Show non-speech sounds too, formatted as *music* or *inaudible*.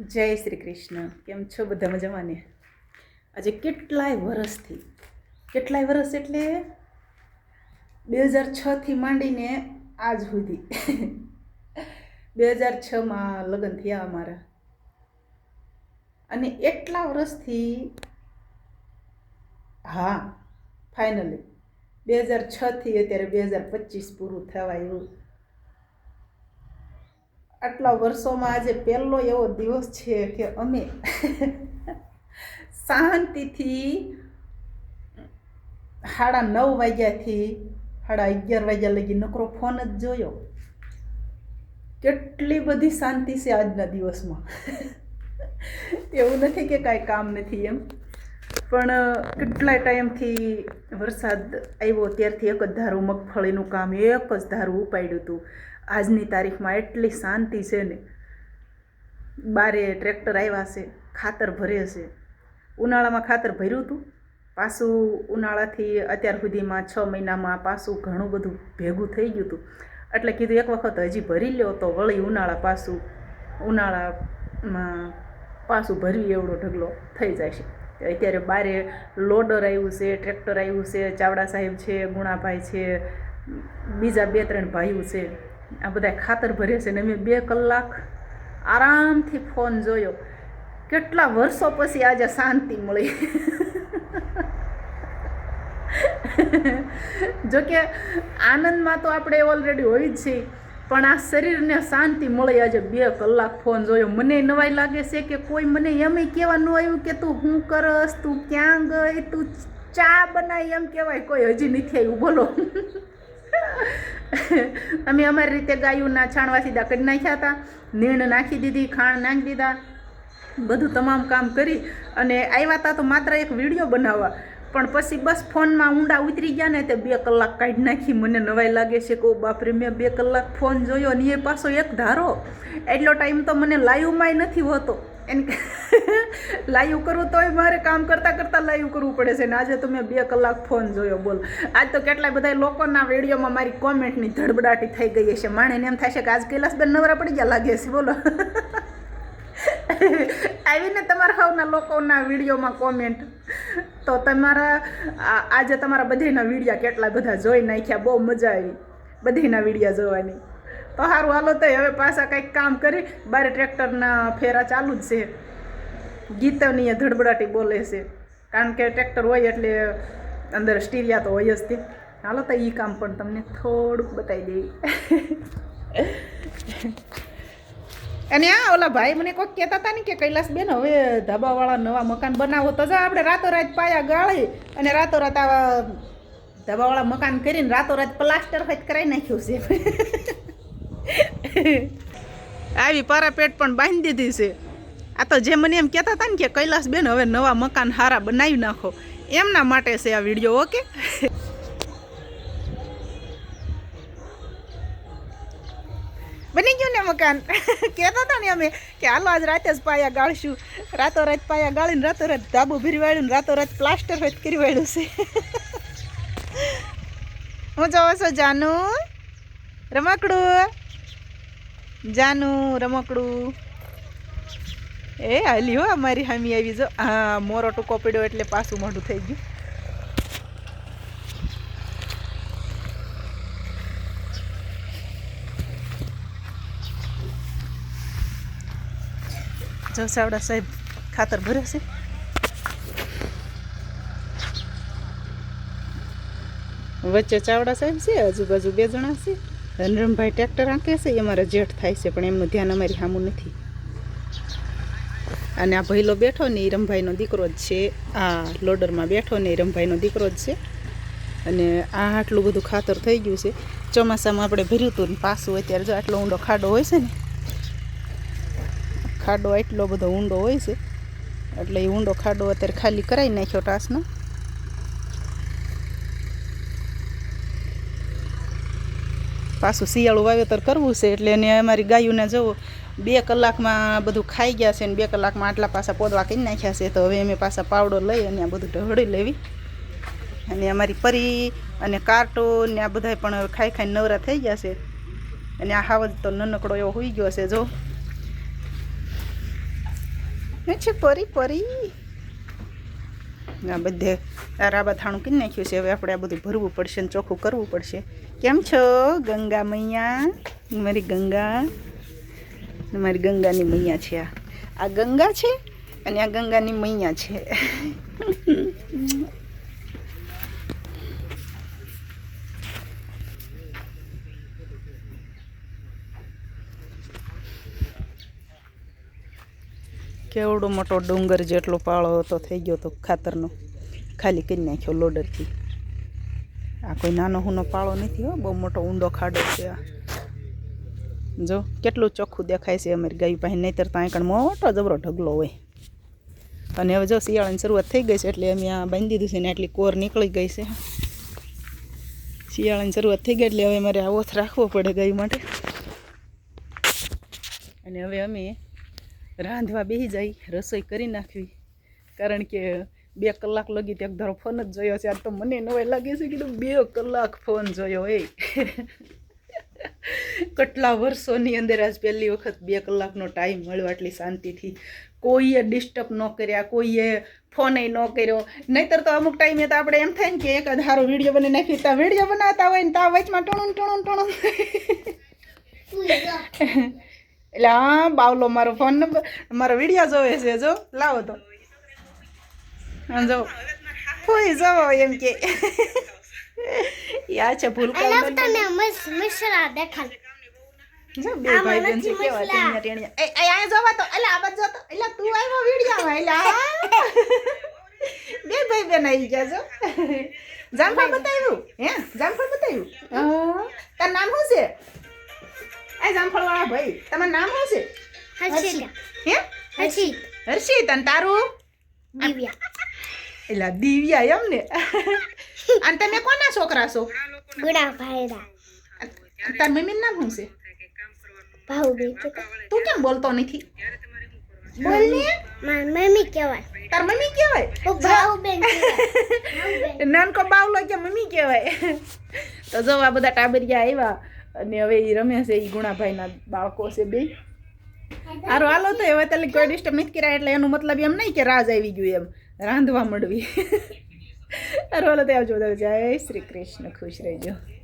જય શ્રી કૃષ્ણ. કેમ છો બધા મજામાંને? આજે કેટલાય વર્ષથી કેટલાય વર્ષ એટલે બે હજાર છથી માંડીને આજ સુધી. બે હજાર છમાં લગ્ન થયા અમારા. અને એટલા વર્ષથી હા ફાઇનલી બે હજાર છથી અત્યારે બે હજાર પચીસ પૂરું થવા આવ્યું આટલા વર્ષોમાં આજે પહેલો એવો દિવસ છે કે અમે શાંતિથી સાડા નવ વાગ્યાથી સાડા અગિયાર વાગ્યા લગી નકરો ફોન જ જોયો. કેટલી બધી શાંતિ છે આજના દિવસમાં. એવું નથી કે કાંઈ કામ નથી એમ. પણ કેટલાય ટાઈમથી વરસાદ આવ્યો ત્યારથી એક જ ધારું મગફળીનું કામ, એક જ ધારું ઉપાડ્યું હતું. આજની તારીખમાં એટલી શાંતિ છે ને. બારે ટ્રેક્ટર આવ્યા છે, ખાતર ભરે છે. ઉનાળામાં ખાતર ભર્યું હતું પાછું ઉનાળાથી અત્યાર સુધીમાં છ મહિનામાં પાછું ઘણું બધું ભેગું થઈ ગયું હતું એટલે કીધું એક વખત હજી ભરી લ્યો તો વળી ઉનાળા પાછું, ઉનાળામાં પાછું ભરવી એવડો ઢગલો થઈ જાય છે. અત્યારે બારે લોડર આવ્યું છે, ટ્રેક્ટર આવ્યું છે, ચાવડા સાહેબ છે, ગુણાભાઈ છે, બીજા બે ત્રણ ભાઈઓ છે. આ બધા ખાતર ભરે છે ને મેં બે કલાક આરામથી ફોન જોયો. કેટલા વર્ષો પછી આજે શાંતિ મળી. જોકે આનંદમાં તો આપણે ઓલરેડી હોય જ છીએ, પણ આ શરીરને શાંતિ મળી આજે બે કલાક ફોન જોયો. મને નવાઈ લાગે છે કે કોઈ મને એમ કહેવાનું આવ્યું કે તું શું કરસ, તું ક્યાં ગઈ, તું ચા બનાવી એમ કહેવાય. કોઈ હજી નથી આવ્યું, બોલો. *laughs* અમે અમારી રીતે ગાયુંના છાણવા સીધા કરી નાખ્યા હતા, નીણ નાખી દીધી, ખાણ નાખી દીધા, બધું તમામ કામ કરી અને આવ્યા હતા તો માત્ર એક વીડિયો બનાવવા. પણ પછી બસ ફોનમાં ઊંડા ઉતરી ગયા ને તે બે કલાક કાઢી નાખી. મને નવાઈ લાગે છે કે બાપરે, મેં બે કલાક ફોન જોયો ને એ પાછો એક ધારો. એટલો ટાઈમ તો મને લાઈવમાંય નથી હોતો. એમ *laughs* લાઈવ કરવું તોય મારે કામ કરતાં કરતાં લાઈવ કરવું પડે છે ને આજે તો મેં બે કલાક ફોન જોયો, બોલ. આજ તો કેટલાય બધા લોકોના વિડીયોમાં મારી કોમેન્ટની ધડબડાટી થઈ ગઈ છે માણેને એમ થાય છે કે આજ કૈલાસબેન નવરા પડી ગયા લાગે છે, બોલો. *laughs* આવીને તમારા હવના લોકોના વિડીયોમાં કોમેન્ટ. તો તમારા આજે તમારા બધાના વિડીયા કેટલા બધા જોઈ નાખ્યા, બહુ મજા આવી. બધીના વિડીયા જોવાની. તો સારું હાલો તો હવે પાછા કંઈક કામ કરી. બારે ટ્રેક્ટરના ફેરા ચાલુ જ છે. ગીતની ધડબડાટી બોલે છે. કારણ કે ટ્રેક્ટર હોય એટલે અંદર સ્ટીરિયા તો હોય જ તે. હાલો તો એ કામ પણ તમને થોડુંક બતાવી દેવી. અને આ ઓલા ભાઈ મને કોઈક કહેતા હતા ને કે કૈલાસ બેન હવે ધાબાવાળા નવા મકાન બનાવો. તો જા, આપણે રાતોરાત પાયા ગાળી અને રાતોરાત આવા ધાબાવાળા મકાન કરીને રાતોરાત પ્લાસ્ટર હોય કરાવી નાખ્યું છે. *laughs* આવી પારાપેટ પણ બાંધી દીધી છે. આ તો જે મને એમ કહેતા હતા ને કે કૈલાસબેન, હવે નવા મકાન હારા બનાવી નાખો. એમના માટે છે આ વીડિયો, ઓકે? *laughs* બની ગયું ને મકાન? *laughs* કહેતા હતા ને અમે કે હાલો, આજ રાતે જ પાયા ગાળશું. રાતો રાત પાયા ગાળીને રાતો રાત ધાબુ ભીરી વાળ્યું ને રાતો રાત પ્લાસ્ટર કરી વાળ્યું છે. હું જાઉં છો, જાનું? રમકડું? જાનું, રમકડું. એ હાલી હો અમારી હામી આવી જો. હા મોરો ટૂંકો પડ્યો એટલે પાછું મોઢું થઈ ગયું. જો સાહેબ ખાતર ભરે છે. વચ્ચે ચાવડા સાહેબ છે, આજુબાજુ બે જણા છે. રણરમભાઈ ટ્રેક્ટર આંકે છે, એ અમારા જેઠ થાય છે, પણ એમનું ધ્યાન અમારી સામું નથી. અને આ ભૈલો બેઠો ને, એ રમભાઈનો દીકરો જ છે. આ લોડરમાં બેઠો ને, એ રમભાઈનો દીકરો જ છે. અને આ આટલું બધું ખાતર થઈ ગયું છે. ચોમાસામાં આપણે ભર્યું હતું ને, પાછું અત્યારે જો આટલો ઊંડો ખાડો હોય છે ને, ખાડો એટલો બધો ઊંડો હોય છે, એટલે એ ઊંડો ખાડો અત્યારે ખાલી કરાવી નાખ્યો ટાસનો. પાછું શિયાળું વાવેતર કરવું છે એટલે એને અમારી ગાયોને જવો બે કલાકમાં બધું ખાઈ ગયા છે ને બે કલાકમાં આટલા પાછા પોદવા કરી નાખ્યા છે, તો હવે અમે પાછા પાવડો લઈ અને આ બધું ઢળી લેવી. અને અમારી પરી અને કાર્ટો ને આ બધા પણ ખાઈ ખાઈને નવરા થઈ ગયા છે. અને આ હાવજ તો નનકડો એવો હોઈ ગયો છે, જો. છે પરી પરી? આ બધે રાબા થાણું કરી નાખ્યું છે? હવે આપણે આ બધું ભરવું પડશે ને ચોખ્ખું કરવું પડશે. કેમ છો, ગંગા મૈયા? મારી ગંગા? મારી ગંગાની મૈયા છે આ. આ ગંગા છે અને આ ગંગાની મૈયા છે. *laughs* કેવડો મોટો ડુંગર જેટલો પાળો હતો, થઈ ગયો તો ખાતરનો. ખાલી કરી નાખ્યો લોડરથી. આ કોઈ નાનો હુનો પાળો નથી હો, બહુ મોટો ઊંડો ખાડો છે આ. જો, કેટલું ચોખ્ખું દેખાય છે અમારી ગાય પાસે, નહીતર તો કણ મોટો જબરો ઢગલો હોય. અને હવે જો શિયાળાની શરૂઆત થઈ ગઈ છે, એટલે અમે આ બાંધી દીધું છે ને આટલી કોર નીકળી ગઈ છે. શિયાળાની શરૂઆત થઈ ગઈ, એટલે હવે મારે આ ઓથ રાખવો પડે ગાય માટે. અને હવે અમે રાંધવા બેસી જાય રસોઈ કરી નાખવી. કારણ કે બે કલાક લગી ત્યાં ધારો ફોન જ જોયો છે. આજ તો મને નવાઈ લાગે છે કીધું બે કલાક ફોન જોયો એ. *laughs* કેટલા વર્ષોની અંદર આજ પહેલી વખત બે કલાકનો ટાઈમ મળ્યો આટલી શાંતિથી. કોઈએ ડિસ્ટર્બ ન કર્યા કોઈએ ફોને ન કર્યો. નહીતર તો અમુક ટાઈમે તો આપણે એમ થાય ને કે એક હારો વીડિયો બની નાખી ત્યાં વીડિયો બનાવતા હોય ને ત્યાં વચમાં ટણું ટણું ટણું *laughs* એટલે હા બાવલો મારો ફોન નંબર મારો વીડિયો જોવે છે જો લાવો તો. હા જો. ફોઈ જાઓ એમ કે. યા છે ભૂલકા તને મસ મસરા દેખાડ જો બે ભાઈ બેન છે કેવા ટેણિયા ટેણિયા. એ એ જોવા તો એટલે આ જો તો એટલે તું આવ્યો વિડીયોમાં એટલે બે ભાઈ બેન આવી ગયા જામફળ બતાવ્યું? હે જામફળ બતાવ્યું? હા. તારું નામ શું છે? આ જામફળ વાળા ભાઈ. તમારું નામ શું છે? હર્ષિત. હે? હર્ષિત. હર્ષિત અને તારું? દિવ્યા. એટલે દિવ્યા એમ ને? અને તમે કોના છોકરા છો? ગુડા ભાઈરા તાર મમ્મીનું નામ શું છે? ભાઉ બેટી તું કેમ બોલતો નથી? બોલ ને માર મમ્મી કહેવાય. તાર મમ્મી કહેવાય? ઓ ભાઉ બેન નાનકો બાવલો કે મમ્મી કહેવાય? તો જો આ બધા ટાબરિયા આવ્યા. અને હવે એ રમે છે એ ગુણાભાઈના બાળકો છે બે. હારો, હાલો તો હવે તાલે કોઈ ડિસ્ટર્બ નથી કર્યા એટલે એનું મતલબ એમ નહીં કે રાજ આવી ગયું એમ. રાંધવા મળવી. *laughs* હારો, હાલો તો આવજો બધા. જય શ્રી કૃષ્ણ. ખુશ રહેજો.